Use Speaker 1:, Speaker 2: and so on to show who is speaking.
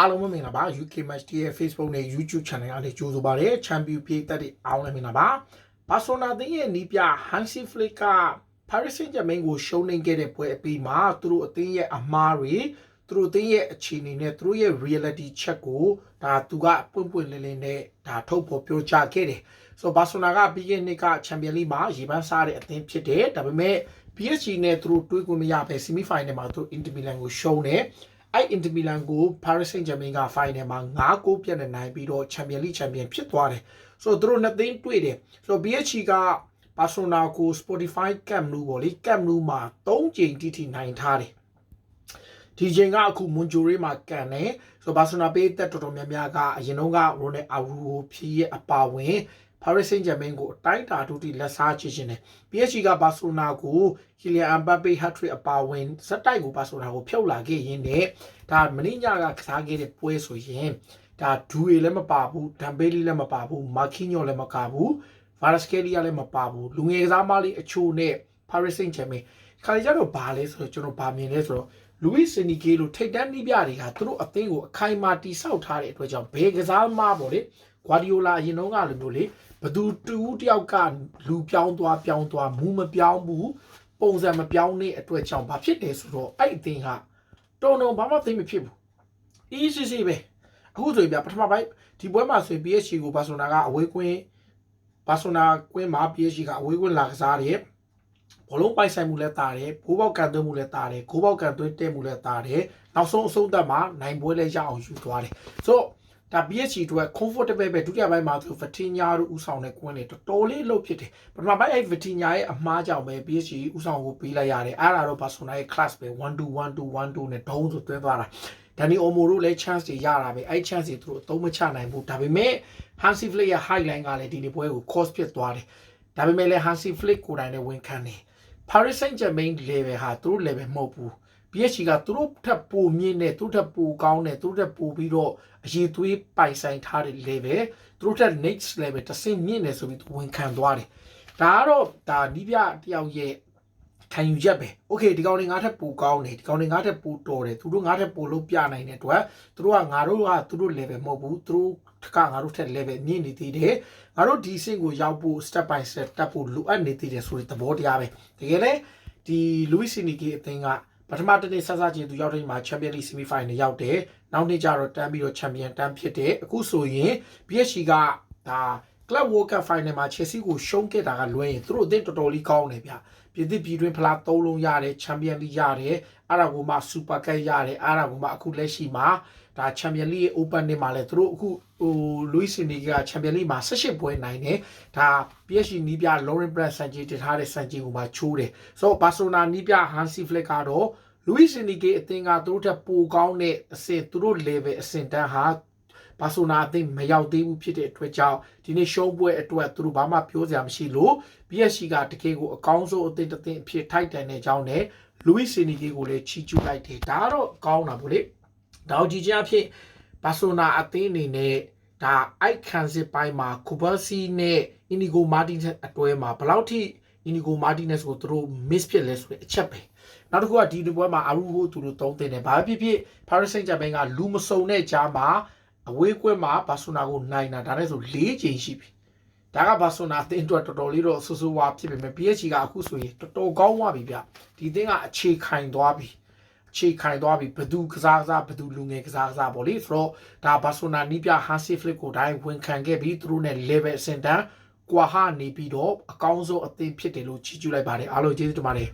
Speaker 1: အားလုံးပဲမင်္ဂလာပါ UK Match ရဲ့ Facebook နဲ့ YouTube Channel ကနေကြိုဆိုပါရစေ Champion ပြည်သက်တွေအားလုံးလည်းမင်္ဂလာပါ Barcelona သင်းရဲ့နီးပြ Hansi Flick က Paris Saint-Germain ကိုရှုံးနိမ့်ခဲ့တဲ့ပွဲအပြီးမှာသူတို့အသင်းရဲ့အမားတွေသူတို့အသင်းရဲ့အခြေအနေနဲ့သူတို့ရဲ့ reality check ကိုဒါသူကပွင့်ပွင့်လင်းလင်းနဲ့ဒါထုတ်ဖော်ပြောကြားခဲ့တယ်ဆိုတော့ Barcelona ကပြီးခဲ့တဲ့နှစ်က Champions League မှာရေပန်းစားတဲ့အသင်းဖြစ်တယ်ဒါပေမဲ့ PSG နဲ့သူတို့တွေးခွင့်မရပဲ semi final မှာသူတို့ Inter Milan ကိုရှုံးတယ် အဲ့ Inter Milan ကို Paris Saint-Germain က final မှာ9ဂိုးပြတ်နဲ့နိုင်ပြီးတော့ Champions League champion ဖြစ်သွားတယ်ဆိုတော့သူတို့နှစ်သိန်းတွေ့တယ်ဆိုတော့ PSG ကဘာဆိုနာကို Spotify Camp Nou ပေါ့လေ Camp Nou မှာ3ချိန်တိတိနိုင်ထားတယ်ဒီချိန်ကအခုမွန်ဂျိုရီမှာကန်တယ်ဆိုတော့ဘာဆိုနာပေးတက်တော်တော်များများကအရင်တော့ကရိုနယ်အာရူဖြီးရဲ့အပါဝင် Paris Saint-Germain ကိုအတိုင်းတာဒုတိလက်စားချခြင်းတယ် PSG ကဘာဆိုနာကို Kylian Mbappe hat-trick အပါဝင်ဇက်တိုက်ကိုဘာဆိုနာကိုဖြုတ်လာခဲ့ရင်းနဲ့ဒါမင်းညကကစားခဲ့တဲ့ပွဲဆိုရင်ဒါဒူရီလည်းမပါဘူးဒမ်ဘေးလီလည်းမပါဘူးမာကီညိုလည်းမကဘူးဗာရစကယ်လီယာလည်းမပါဘူးလူငယ်ကစားမလေးအချို့နဲ့ Paris Saint-Germain ခါလီကြတော့ဘာလဲဆိုတော့ကျွန်တော်ဗာမြင်လဲဆိုတော့လူဝီစနီဂေလိုထိတ်တန်းနီးပြတွေကသူတို့အသင်းကိုအခိုင်အမာတိဆောက်ထားတဲ့အတွက်ကြောင့်ဘယ်ကစားမပေါ့လေဂွာဒီယိုလာအရင်တော့ကလိုမျိုးလေဘသူတူတယောက်ကလူပြောင်းသွားပြောင်းသွားမူမပြောင်းဘူးပုံစံမပြောင်းတဲ့အတွက်ကြောင့်ဘာဖြစ်လဲဆိုတော့အဲ့အသင်းဟာတုံတုံဘာမှသိမဖြစ်ဘူး ECC ပဲအခုဆိုရင်ပြပထမပိုင်းဒီပွဲမှာဆိုရင် PSG ကိုဘာဆိုနာကအဝေးကွင်းဘာဆိုနာကွင်းမှာ PSG ကအဝေးကွင်းလာကစားတယ်ဘောလုံးပိုင်ဆိုင်မှုလည်းတာတယ်ဘိုးပေါက်ကန်သွင်းမှုလည်းတာတယ်ဂိုးပေါက်ကန်သွင်းတက်မှုလည်းတာတယ်နောက်ဆုံးအဆုံးသတ်မှာနိုင်ပွဲလည်းရအောင်ယူသွားတယ်ဆိုတော့ ဒါ PSG အတွက် comfortable ပဲဒုတိယပိုင်းမှာဆို Vitinha တို့ဦးဆောင်တဲ့ကွင်းတွေတော်တော်လေးလှုပ်ဖြစ်တယ်ပထမပိုင်းအဲ့ Vitinha ရဲ့အမှားကြောင့်ပဲ PSG ဦးဆောင်ကိုပေးလိုက်ရတယ်အဲ့ဒါတော့ Barcelona ရဲ့ class ပဲ1 2 1 2 1 2နဲ့ဒုံးဆိုသွင်းသွားတာဒန်နီအိုမိုတို့လည်း chance တွေရတာပဲအဲ့ chance တွေသူတို့အသုံးမချနိုင်ဘူးဒါပေမဲ့ Hansi Flick ရဲ့ highline ကလည်းဒီနေ့ပွဲကို cost ဖြစ်သွားတယ်ဒါပေမဲ့လည်း Hansi Flick ကိုယ်တိုင်လည်းဝန်ခံတယ် Paris Saint-Germain level ဟာသူတို့ level မဟုတ်ဘူး PSG ကသူတို့ထက်ပိုမြင့်တဲ့သူတို့ထက်ပိုကောင်းတဲ့သူတို့ထက်ပိုပြီးတော့အရေးသွေးပိုင်ဆိုင်ထားတဲ့ level သူတို့ထက် next level တစ်ဆင့်မြင့်တယ်ဆိုပြီးသူဝန်ခံသွားတယ်ဒါကတော့ဒါနီးပြတယောက်ရဲ့ခံယူချက်ပဲ okay ဒီကောင်တွေငါထက်ပိုကောင်းတယ်ဒီကောင်တွေငါထက်ပိုတော်တယ်သူတို့ငါထက်ပိုလုပ်ပြနိုင်တဲ့အတွက်သူတို့ကငါတို့ကသူတို့ level မဟုတ်ဘူးသူတို့ကငါတို့ထက် level မြင့်နေသေးတယ်ငါတို့ဒီအဆင့်ကိုရောက်ဖို့ step by step တက်ဖို့လိုအပ်နေသေးတယ်ဆိုတဲ့သဘောတရားပဲတကယ်လဲဒီ Luis Enrique အသင်းက ပထမတစ်နေ့ဆဆချင်းသူရောက်တဲ့မှာ Champions League semi final ရောက်တယ်နောက်နေ့ကျတော့တန်းပြီးတော့ Champion တန်းဖြစ်တယ်အခုဆိုရင် PSG ကဒါ Club World Cup Final မှာ Chelsea ကိုရှုံးခဲ့တာကလွဲရင်သူတို့အသင်းတော်တော်လေးကောင်းတယ်ဗျပြည်သစ်ပြည်တွင်းဖလား၃လုံးရတယ် Champion League ရတယ်အဲ့ဒါကိုမှ Super Cup ရတယ်အဲ့ဒါကိုမှအခုလက်ရှိမှာဒါ Champion League ရဲ့ Open နေ့မှာလဲသူတို့အခုဟို Luis Enrique က Champion League မှာ18ပွဲနိုင်တယ်ဒါ PSG နီးပြ Lauren Brand စံကြီးတင်ထားတဲ့စံကြီးကိုမှချိုးတယ်ဆိုတော့ Barcelona နီးပြ Hansi Flick ကတော့ Luis Enrique အသင်းကသူတို့ထက်ပိုကောင်းတဲ့အဆင့်သူတို့ level အဆင့်တန်းဟာ ဘာဆိုနာအသင်းမရောက်သေးဘူးဖြစ်တဲ့အတွက်ကြောင့်ဒီနေ့ရှုံးပွဲအတွက်သူတို့ဘာမှပြောစရာမရှိလို့ PSG ကတကယ်ကိုအကောင်းဆုံးအသင်းတစ်သင်းအဖြစ်ထိုက်တန်တဲ့အကြောင်းနဲ့ Luis Enrique ကိုလည်းချီးကျူးလိုက်တယ်ဒါကတော့ကောင်းတာပေါ့လေဒါကြည့်ချင်းအဖြစ်ဘာဆိုနာအသင်းအနေနဲ့ဒါအိုက်ခံစစ်ပိုင်းမှာကူဘာစီနဲ့ Inigo Martinez အတွဲမှာဘယ်လောက်ထိ Inigo Martinez ကိုသူတို့ miss ဖြစ်လဲဆိုတဲ့အချက်ပဲနောက်တစ်ခုကဒီဒီပွဲမှာအာရူဟိုသူတို့သုံးတင်တယ်ဘာဖြစ်ဖြစ် Paris Saint-Germain ကလူမစုံတဲ့ကြားမှာ အဝေးကွက်မှာဘာဆိုနာကိုနိုင်တာဒါနဲ့ဆို၄ချိန်ရှိပြီဒါကဘာဆိုနာအသင်းအတွက်တော်တော်လေးတော့ဆူဆူဝါဖြစ်ပေမဲ့ PSG ကအခုဆိုရင်တော်တော်ကောင်းသွားပြီဗျဒီအသင်းကအခြေခိုင်သွားပြီအခြေခိုင်သွားပြီဘသူကစားကစားဘသူလူငယ်ကစားကစားပေါ့လေဆိုတော့ဒါဘာဆိုနာနီးပြဟာစီဖလစ်ကိုတိုင်းဝန်ခံခဲ့ပြီးသူတို့ ਨੇ level အဆင့်တန်းကွာဟနေပြီးတော့အကောင်းဆုံးအသင်းဖြစ်တယ်လို့ချီးကျူးလိုက်ပါတယ်အားလုံးကျေးဇူးတင်ပါတယ်